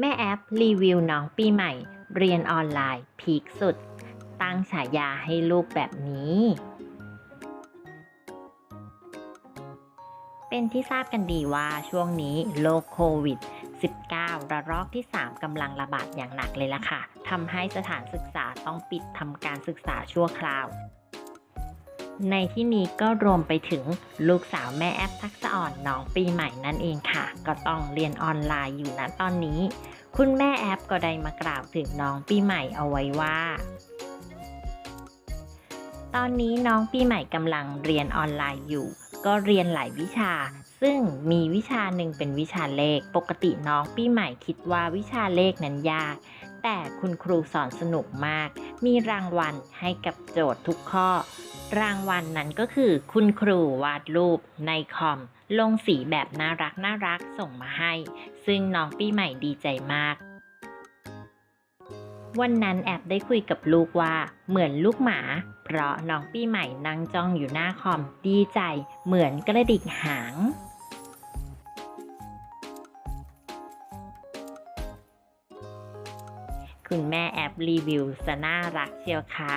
แม่แอปรีวิวน้องปีใหม่ เรียนออนไลน์พีคสุด ตั้งฉายาให้ลูกแบบนี้ เป็นที่ทราบกันดีว่าช่วงนี้โรคโควิด 19 ระลอกที่ 3กำลังระบาดอย่างหนักเลยล่ะค่ะทำให้สถานศึกษาต้องปิดทำการศึกษาชั่วคราว ในที่นี้ก็รวมไปถึงลูกสาวแม่แอปทักษะอ่อนน้องปีใหม่นั่นเองค่ะ ก็ต้องเรียนออนไลน์อยู่นะตอนนี้ คุณแม่แอปก็ได้มากล่าวถึงน้องปีใหม่เอาไว้ว่า ตอนนี้น้องปีใหม่กำลังเรียนออนไลน์อยู่ ก็เรียนหลายวิชา ซึ่งมีวิชาหนึ่งเป็นวิชาเลข ปกติน้องปีใหม่คิดว่าวิชาเลขนั้นยากแต่คุณครูสอนสนุกมาก มีรางวัลให้กับโจทย์ทุกข้อ รางวัลนนั้นก็คือ คุณครูวาดรูปในคอม ลงสีแบบน่ารักน่ารักส่งมาให้ ซึ่งน้องปีใหม่ดีใจมาก วันนั้นแอบได้คุยกับลูกว่า เหมือนลูกหมา เพราะน้องปีใหม่นั่งจ้องอยู่หน้าคอมดีใจ เหมือนกระดิกหางคุณแม่แอปรีวิวสน่ารักเชียวค่ะ